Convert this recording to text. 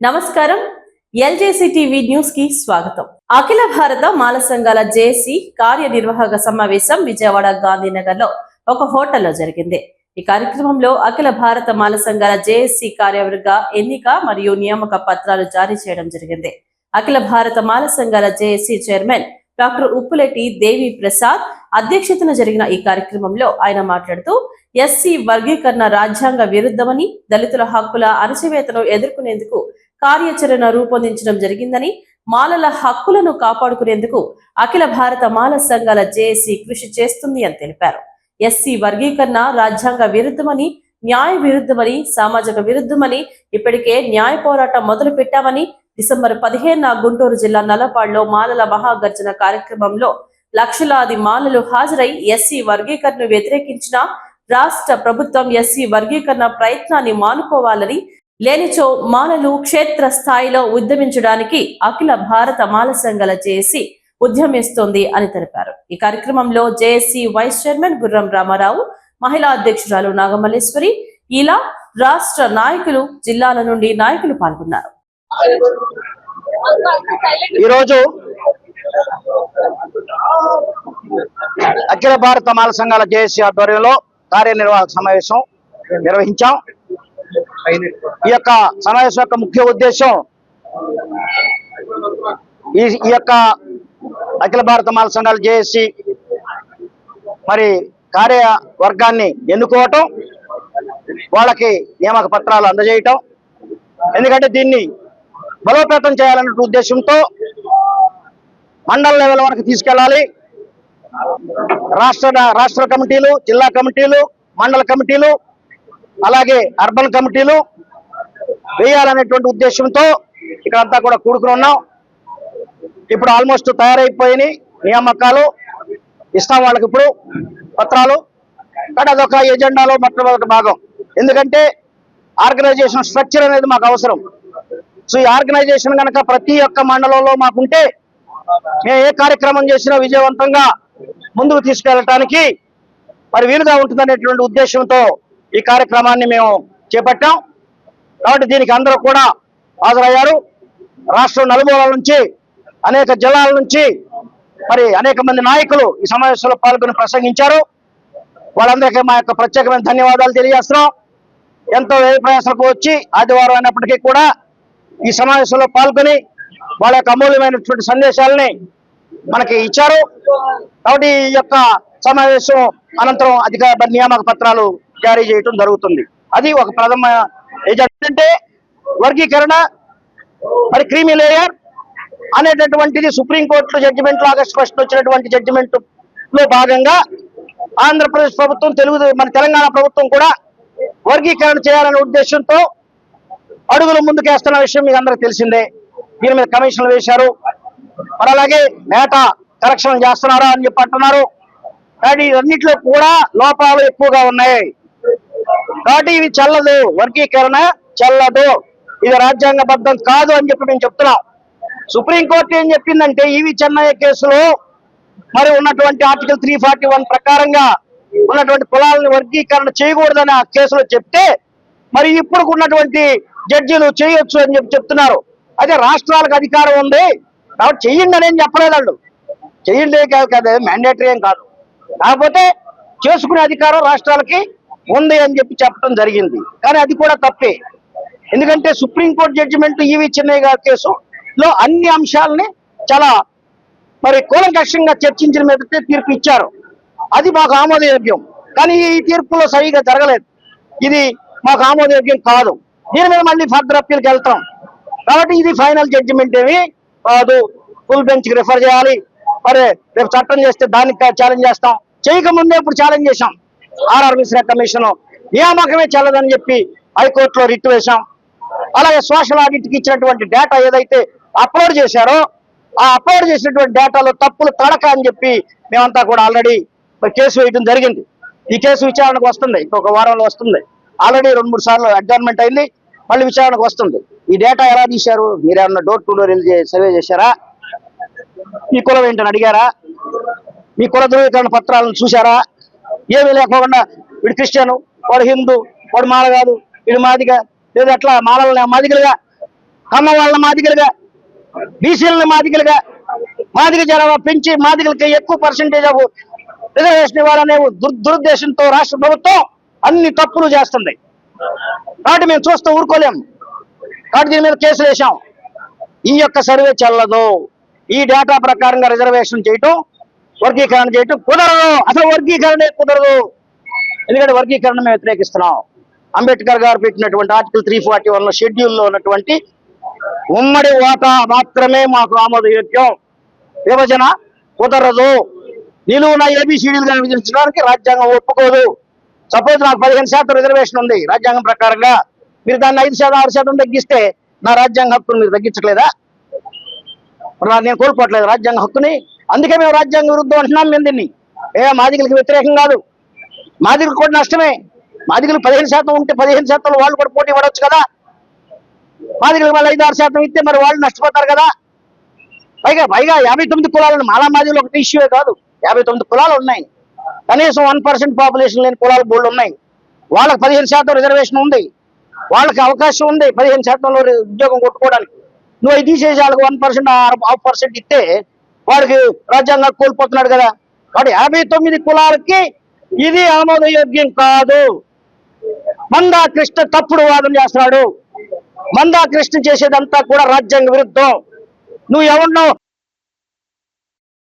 నమస్కారం. ఎల్జేసీ టీవీ న్యూస్కి స్వాగతం. అఖిల భారత మాల సంఘాల జేసీ కార్యనిర్వాహక సమావేశం విజయవాడ గాంధీనగర్లో ఒక హోటల్లో జరిగింది. ఈ కార్యక్రమంలో అఖిల భారత మాల సంఘాల జేఏసీ కార్యవర్గ ఎన్నిక మరియు నియామక పత్రాలు జారీ చేయడం జరిగింది. అఖిల భారత మాల సంఘాల JAC chairman doctor Uppuletti Devi Prasad అధ్యక్షతన జరిగిన ఈ కార్యక్రమంలో ఆయన మాట్లాడుతూ ఎస్సీ వర్గీకరణ రాజ్యాంగ విరుద్ధమని దళితుల హక్కుల అణచివేతను ఎదుర్కొనేందుకు కార్యాచరణ రూపొందించడం జరిగిందని మాలల హక్కులను కాపాడుకునేందుకు అఖిల భారత మాల సంఘాల జేఏసీ కృషి చేస్తుంది అని తెలిపారు. ఎస్సీ వర్గీకరణ రాజ్యాంగ విరుద్ధమని న్యాయ విరుద్ధమని సామాజిక విరుద్ధమని ఇప్పటికే న్యాయ పోరాటం మొదలు పెట్టామని డిసెంబర్ పదిహేన గుంటూరు జిల్లా నల్లపాడులో మాలల మహాగర్జన కార్యక్రమంలో లక్షలాది మాలలు హాజరై ఎస్సీ వర్గీకరణను వ్యతిరేకించిన రాష్ట్ర ప్రభుత్వం ఎస్సీ వర్గీకరణ ప్రయత్నాన్ని మానుకోవాలని లేనిచో మాలలు క్షేత్ర స్థాయిలో ఉద్యమించడానికి అఖిల భారత మాల సంఘాల జేఏసీ ఉద్యమిస్తోంది అని తెలిపారు. ఈ కార్యక్రమంలో జేఏసీ వైస్ చైర్మన్ గుర్రం రామారావు మహిళా అధ్యక్షురాలు నాగమల్లేశ్వరి ఇలా రాష్ట్ర నాయకులు జిల్లాల నుండి నాయకులు పాల్గొన్నారు. ఈరోజు అఖిల భారత మాల సంఘాల జేఏసీ ఆధ్వర్యంలో కార్యనిర్వాహక సమావేశం నిర్వహించాం. ఈ యొక్క సమావేశం యొక్క ముఖ్య ఉద్దేశం ఈ ఈ యొక్క అఖిల భారత మాల సంఘాల జేఏసీ మరి కార్యవర్గాన్ని ఎన్నుకోవటం వాళ్ళకి నియామక పత్రాలు అందజేయటం. ఎందుకంటే దీన్ని బలోపేతం చేయాలనే ఉద్దేశంతో మండల లెవెల్ వరకు తీసుకెళ్ళాలి. రాష్ట్ర రాష్ట్ర కమిటీలు జిల్లా కమిటీలు మండల కమిటీలు అలాగే అర్బన్ కమిటీలు వేయాలనేటువంటి ఉద్దేశంతో ఇక్కడంతా కూడా కూడుకుని ఉన్నాం. ఇప్పుడు ఆల్మోస్ట్ తయారైపోయినాయి నియామకాలు. ఇస్తాం వాళ్ళకి ఇప్పుడు పత్రాలు. కానీ అదొక ఎజెండాలో మొట్టమొదటి భాగం. ఎందుకంటే ఆర్గనైజేషన్ స్ట్రక్చర్ అనేది మాకు అవసరం. సో ఈ ఆర్గనైజేషన్ కనుక ప్రతి ఒక్క మండలంలో మాకుంటే మేము ఏ కార్యక్రమం చేసినా విజయవంతంగా ముందుకు తీసుకెళ్ళటానికి మరి వీలుగా ఉంటుందనేటువంటి ఉద్దేశంతో ఈ కార్యక్రమాన్ని మేము చేపట్టాం. కాబట్టి దీనికి అందరూ కూడా హాజరయ్యారు. రాష్ట్రం నలుమూలల నుంచి అనేక జిల్లాల నుంచి మరి అనేక మంది నాయకులు ఈ సమావేశంలో పాల్గొని ప్రసంగించారు. వాళ్ళందరికీ మా యొక్క ప్రత్యేకమైన ధన్యవాదాలు తెలియజేస్తున్నాం. ఎంతో వ్యయ ప్రయాసాలకు వచ్చి ఆదివారం అయినప్పటికీ కూడా ఈ సమావేశంలో పాల్గొని వాళ్ళ యొక్క అమూల్యమైనటువంటి సందేశాలని మనకి ఇచ్చారు. కాబట్టి ఈ యొక్క సమావేశం అనంతరం అధికార నియామక పత్రాలు జారీ చేయటం జరుగుతుంది. అది ఒక ప్రథమ ఏజెంటే అంటే వర్గీకరణ మరి క్రీమీ లేయర్ అనేటటువంటిది సుప్రీంకోర్టు జడ్జిమెంట్లో ఆగస్టు ఫస్ట్ వచ్చినటువంటి జడ్జిమెంట్లో భాగంగా ఆంధ్రప్రదేశ్ ప్రభుత్వం తెలుగు మన తెలంగాణ ప్రభుత్వం కూడా వర్గీకరణ చేయాలనే ఉద్దేశంతో అడుగులు ముందుకేస్తున్న విషయం మీకు అందరికి తెలిసిందే. దీని మీద కమిషన్లు వేశారు. మరి అలాగే మేట కరెక్షన్ చేస్తున్నారా అని చెప్పి అంటున్నారు. కాబట్టి అన్నిట్లో కూడా లోపాలు ఎక్కువగా ఉన్నాయి. కాబట్టి ఇవి చల్లదు. వర్గీకరణ చెల్లదు. ఇది రాజ్యాంగబద్ధం కాదు అని చెప్పి మేము చెప్తున్నాం. సుప్రీంకోర్టు ఏం చెప్పిందంటే ఈవి చెన్నయ్య కేసులో మరి ఉన్నటువంటి ఆర్టికల్ త్రీ ఫార్టీ వన్ ప్రకారంగా ఉన్నటువంటి కులాలను వర్గీకరణ చేయకూడదని ఆ కేసులో చెప్తే మరి ఇప్పుడు ఉన్నటువంటి జడ్జీలు చేయొచ్చు అని చెప్పి చెప్తున్నారు. అదే రాష్ట్రాలకు అధికారం ఉంది. కాబట్టి చెయ్యండి అని చెప్పలేదు వాళ్ళు. చెయ్యండి కాదు కదా మ్యాండేటరీ ఏం కాదు. కాకపోతే చేసుకునే అధికారం రాష్ట్రాలకి ఉంది అని చెప్పి చెప్పడం జరిగింది. కానీ అది కూడా తప్పే. ఎందుకంటే సుప్రీంకోర్టు జడ్జిమెంట్ ఈవి చెన్నై గారి కేసులో అన్ని అంశాలని చాలా మరి కూలంకషంగా చర్చించిన మీదటే తీర్పు ఇచ్చారు. అది మాకు ఆమోదయోగ్యం. కానీ ఈ తీర్పులో సరిగా జరగలేదు. ఇది మాకు ఆమోదయోగ్యం కాదు. దీని మీద మళ్ళీ ఫర్దర్ అప్పీల్కి వెళ్తాం. కాబట్టి ఇది ఫైనల్ జడ్జిమెంట్ ఏమి కాదు. ఫుల్ బెంచ్కి రిఫర్ చేయాలి. మరి రేపు చట్టం చేస్తే దానికి ఛాలెంజ్ చేస్తాం. చేయకముందే ఇప్పుడు ఛాలెంజ్ చేశాం. ఆర్ఆర్ మిశ్రా కమిషన్ నియామకమే చెల్లదని చెప్పి హైకోర్టులో రిట్ వేశాం. అలాగే సోషల్ ఆడిట్కి ఇచ్చినటువంటి డేటా ఏదైతే అప్లోడ్ చేశారో ఆ అప్లోడ్ చేసినటువంటి డేటాలో తప్పులు తడక అని చెప్పి మేమంతా కూడా ఆల్రెడీ కేసు వేయడం జరిగింది. ఈ కేసు విచారణకు వస్తుంది. ఇంకొక వారంలో వస్తుంది. ఆల్రెడీ రెండు మూడు సార్లు అడ్జర్న్మెంట్ అయింది. మళ్ళీ విచారణకు వస్తుంది. ఈ డేటా ఎలా తీశారు? మీరేమన్నా డోర్ టు డోర్ సర్వే చేశారా? మీ కులం ఏంటని అడిగారా? మీ కుల ధృవీకరణ పత్రాలను చూశారా? ఏమీ లేకుండా వీడు క్రిస్టియను వాడు హిందూ వాడు మాల కాదు వీడు మాదిగ లేదా అట్లా మాలల్ని మాదిగలుగా కమ్మ వాళ్ళ మాదిగలుగా బీసీలను మాదిగలుగా మాదిగ జనాభా పెంచి మాదిగలకి ఎక్కువ పర్సెంటేజ్ ఆఫ్ రిజర్వేషన్ ఇవ్వాలనే దుర్ దురుద్దేశంతో రాష్ట్ర ప్రభుత్వం అన్ని తప్పులు చేస్తుంది. కాబట్టి మేము చూస్తూ ఊరుకోలేం. కాబట్టి దీని మీద కేసులు వేసాం ఈ యొక్క సర్వే చెల్లదు. ఈ డేటా ప్రకారంగా రిజర్వేషన్ చేయటం వర్గీకరణ చేయటం కుదరదు. అసలు వర్గీకరణ కుదరదు. ఎందుకంటే వర్గీకరణ మేము వ్యతిరేకిస్తున్నాం. అంబేద్కర్ గారు పెట్టినటువంటి ఆర్టికల్ త్రీ ఫార్టీ వన్ షెడ్యూల్లో ఉన్నటువంటి ఉమ్మడి వాటా మాత్రమే మాకు ఆమోదయోగ్యం. విభజన కుదరదు. నిలువున ఏబిసిడీలుగా విభజించడానికి రాజ్యాంగం ఒప్పుకోదు. సపోజ్ నాకు పదిహేను శాతం రిజర్వేషన్ ఉంది రాజ్యాంగం ప్రకారంగా మీరు దాన్ని ఐదు శాతం ఆరు శాతం తగ్గిస్తే నా రాజ్యాంగ హక్కును మీరు తగ్గించట్లేదా? నేను కోల్పోవట్లేదు రాజ్యాంగ హక్కుని. అందుకే మేము రాజ్యాంగ విరుద్ధం అంటున్నాం మేము దీన్ని. ఏ మాదిగలకి వ్యతిరేకం కాదు. మాదిగలకు కూడా నష్టమే. మాదిగలు పదిహేను శాతం ఉంటే పదిహేను శాతం వాళ్ళు కూడా పోటీ పడవచ్చు కదా. మాదిగలకు మళ్ళీ ఐదు ఆరు శాతం ఇస్తే మరి వాళ్ళు నష్టపోతారు కదా. పైగా పైగా యాభై తొమ్మిది కులాలను మాలా మాదిగలు ఒకటి ఇష్యూ కాదు. యాభై తొమ్మిది కులాలు ఉన్నాయి. కనీసం వన్ పర్సెంట్ పాపులేషన్ లేని కులాలు బోర్డు ఉన్నాయి. వాళ్ళకి పదిహేను శాతం రిజర్వేషన్ ఉంది. వాళ్ళకి అవకాశం ఉంది పదిహేను శాతంలో ఉద్యోగం కొట్టుకోవడానికి. నువ్వు అవి తీసేసి వాళ్ళకి వన్ పర్సెంట్ హాఫ్ పర్సెంట్ ఇస్తే వాడికి రాజ్యాంగం కోల్పోతున్నాడు కదా. కాబట్టి యాభై తొమ్మిది కులాలకి ఇది ఆమోదయోగ్యం కాదు. మందా కృష్ణ తప్పుడు వాదన చేస్తున్నాడు. మందా కృష్ణ చేసేదంతా కూడా రాజ్యాంగ విరుద్ధం. నువ్వు ఎవరినో